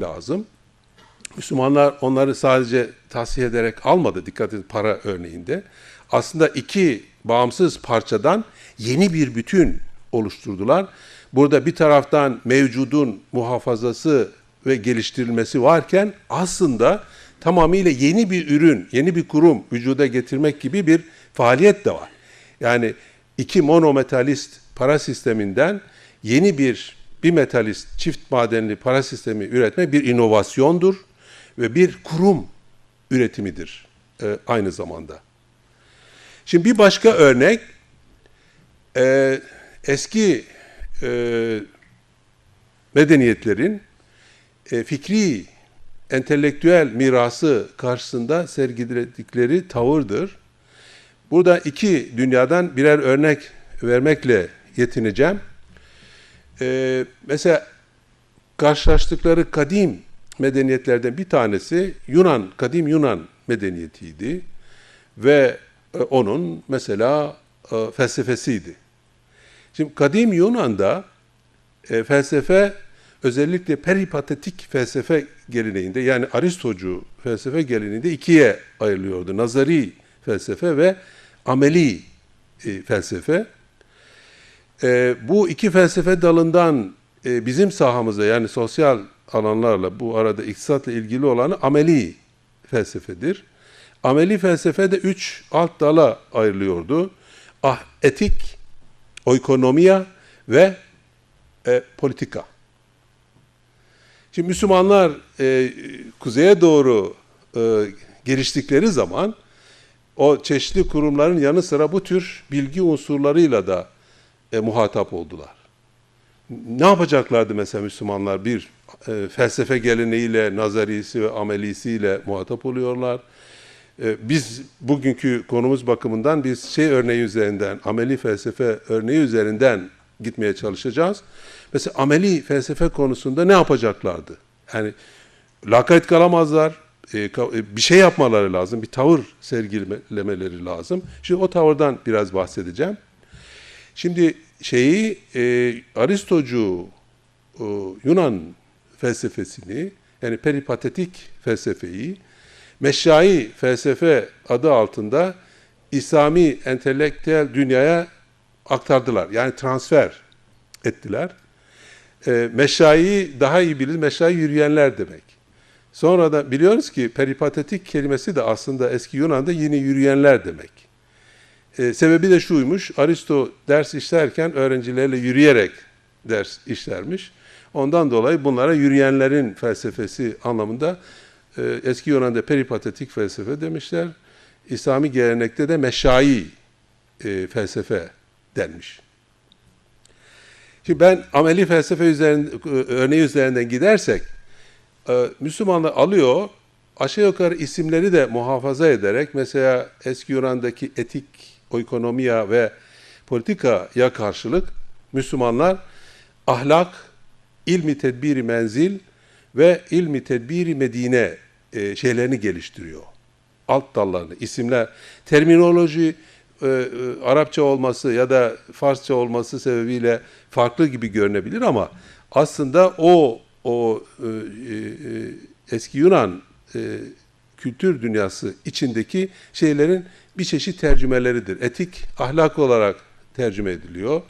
lazım. Müslümanlar onları sadece tahsiye ederek almadı dikkat edin para örneğinde. Aslında iki bağımsız parçadan yeni bir bütün oluşturdular. Burada bir taraftan mevcudun muhafazası ve geliştirilmesi varken aslında tamamıyla yeni bir ürün, yeni bir kurum vücuda getirmek gibi bir faaliyet de var. Yani iki monometalist para sisteminden yeni bir bimetalist çift madenli para sistemi üretme bir inovasyondur ve bir kurum üretimidir e, aynı zamanda. Şimdi bir başka örnek e, eski e, medeniyetlerin e, fikri, entelektüel mirası karşısında sergiledikleri tavırdır. Burada iki dünyadan birer örnek vermekle yetineceğim. Ee, mesela karşılaştıkları kadim medeniyetlerden bir tanesi Yunan, kadim Yunan medeniyetiydi ve e, onun mesela e, felsefesiydi. Şimdi kadim Yunan'da e, felsefe özellikle peripatetik felsefe geleneğinde yani Aristocu felsefe geleneğinde ikiye ayrılıyordu. Nazari felsefe ve ameli e, felsefe. E, bu iki felsefe dalından e, bizim sahamızda yani sosyal alanlarla bu arada iktisatla ilgili olanı ameli felsefedir. Ameli felsefe de üç alt dala ayrılıyordu. Ah, etik, oikonomiya ve e, politika. Şimdi Müslümanlar e, kuzeye doğru e, geliştikleri zaman o çeşitli kurumların yanı sıra bu tür bilgi unsurlarıyla da e, muhatap oldular. Ne yapacaklardı mesela Müslümanlar? Bir e, felsefe geleneğiyle, nazarisi ve amelisiyle muhatap oluyorlar. E, biz bugünkü konumuz bakımından biz şey örneği üzerinden, ameli felsefe örneği üzerinden gitmeye çalışacağız. Mesela ameli felsefe konusunda ne yapacaklardı? Yani lakayt kalamazlar, e, bir şey yapmaları lazım, bir tavır sergilemeleri lazım. Şimdi o tavırdan biraz bahsedeceğim. Şimdi şeyi e, Aristocu e, Yunan felsefesini yani peripatetik felsefeyi meşai felsefe adı altında İslami entelektüel dünyaya aktardılar. Yani transfer ettiler. E, meşai daha iyi bilir. Meşai yürüyenler demek. Sonra da biliyoruz ki peripatetik kelimesi de aslında eski Yunan'da yine yürüyenler demek. E, sebebi de şuymuş, Aristo ders işlerken öğrencilerle yürüyerek ders işlermiş. Ondan dolayı bunlara yürüyenlerin felsefesi anlamında e, eski Yunan'da peripatetik felsefe demişler. İslami gelenekte de meşai e, felsefe denmiş. Şimdi ben ameli felsefe üzerinde, örneği üzerinden gidersek, e, Müslümanlar alıyor, aşağı yukarı isimleri de muhafaza ederek, mesela eski Yunan'daki etik, oikonomiya ve politikaya karşılık Müslümanlar ahlak, ilmi tedbiri menzil ve ilmi tedbiri medine e, şeylerini geliştiriyor. Alt dallarını, isimler, terminoloji, e, e, Arapça olması ya da Farsça olması sebebiyle farklı gibi görünebilir ama aslında o o e, e, eski Yunan e, kültür dünyası içindeki şeylerin bir çeşit tercümeleridir. Etik, ahlak olarak tercüme ediliyor.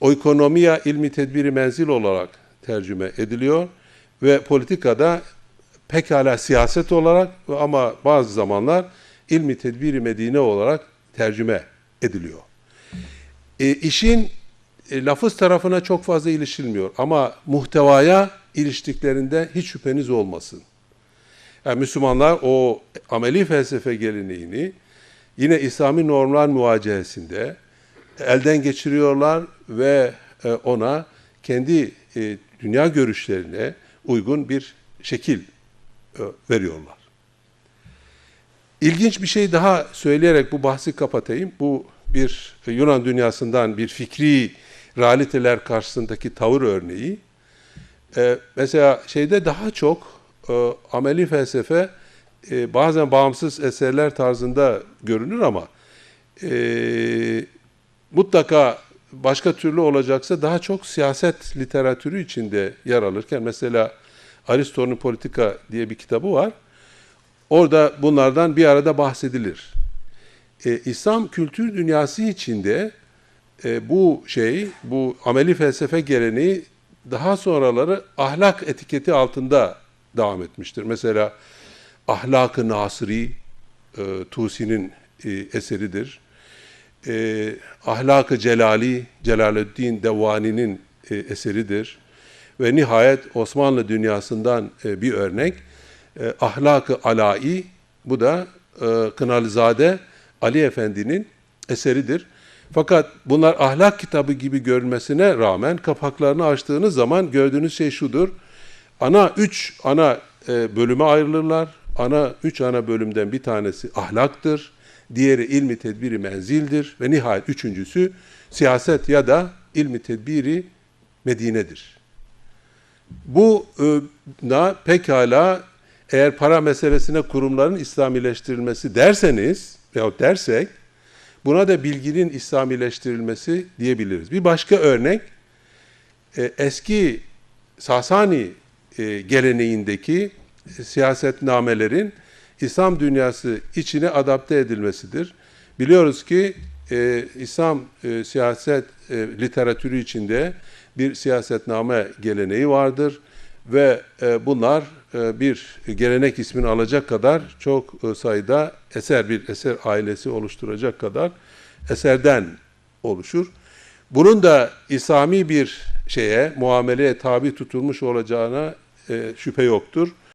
Oikonomiya, ilmi tedbiri menzil olarak tercüme ediliyor. Ve politikada pekala siyaset olarak ama bazı zamanlar ilmi tedbiri medine olarak tercüme ediliyor. E, işin e, lafız tarafına çok fazla ilişilmiyor ama muhtevaya iliştiklerinde hiç şüpheniz olmasın. Yani Müslümanlar o ameli felsefe geleneğini yine İslami normlar muvacehesinde elden geçiriyorlar ve e, ona kendi e, dünya görüşlerine uygun bir şekil e, veriyorlar. İlginç bir şey daha söyleyerek bu bahsi kapatayım. Bu bir Yunan dünyasından bir fikri realiteler karşısındaki tavır örneği. Ee, mesela şeyde daha çok e, ameli felsefe e, bazen bağımsız eserler tarzında görünür ama e, mutlaka başka türlü olacaksa daha çok siyaset literatürü içinde yer alırken mesela Aristo'nun Politika diye bir kitabı var. Orada bunlardan bir arada bahsedilir. E, İslam kültür dünyası içinde e, bu şey, bu ameli felsefe geleneği daha sonraları ahlak etiketi altında devam etmiştir. Mesela Ahlak-ı Nasri, e, Tusi'nin e, eseridir. E, Ahlak-ı Celali, Celaleddin Devani'nin e, eseridir. Ve nihayet Osmanlı dünyasından e, bir örnek, e, Ahlak-ı Alai, bu da e, Kınalızade Ali Efendi'nin eseridir. Fakat bunlar ahlak kitabı gibi görünmesine rağmen kapaklarını açtığınız zaman gördüğünüz şey şudur. Ana üç ana e, bölüme ayrılırlar. Ana üç ana bölümden bir tanesi ahlaktır. Diğeri ilmi tedbiri menzildir. Ve nihayet üçüncüsü siyaset ya da ilmi tedbiri Medine'dir. Bu e, na pekala eğer para meselesine kurumların İslamileştirilmesi derseniz veyahut dersek buna da bilginin İslamileştirilmesi diyebiliriz. Bir başka örnek e, eski Sasani e, geleneğindeki e, siyasetnamelerin İslam dünyası içine adapte edilmesidir. Biliyoruz ki e, İslam e, siyaset e, literatürü içinde bir siyasetname geleneği vardır ve e, bunlar e, bir gelenek ismini alacak kadar çok e, sayıda eser bir eser ailesi oluşturacak kadar eserden oluşur. Bunun da İslami bir şeye, muameleye tabi tutulmuş olacağına e, şüphe yoktur.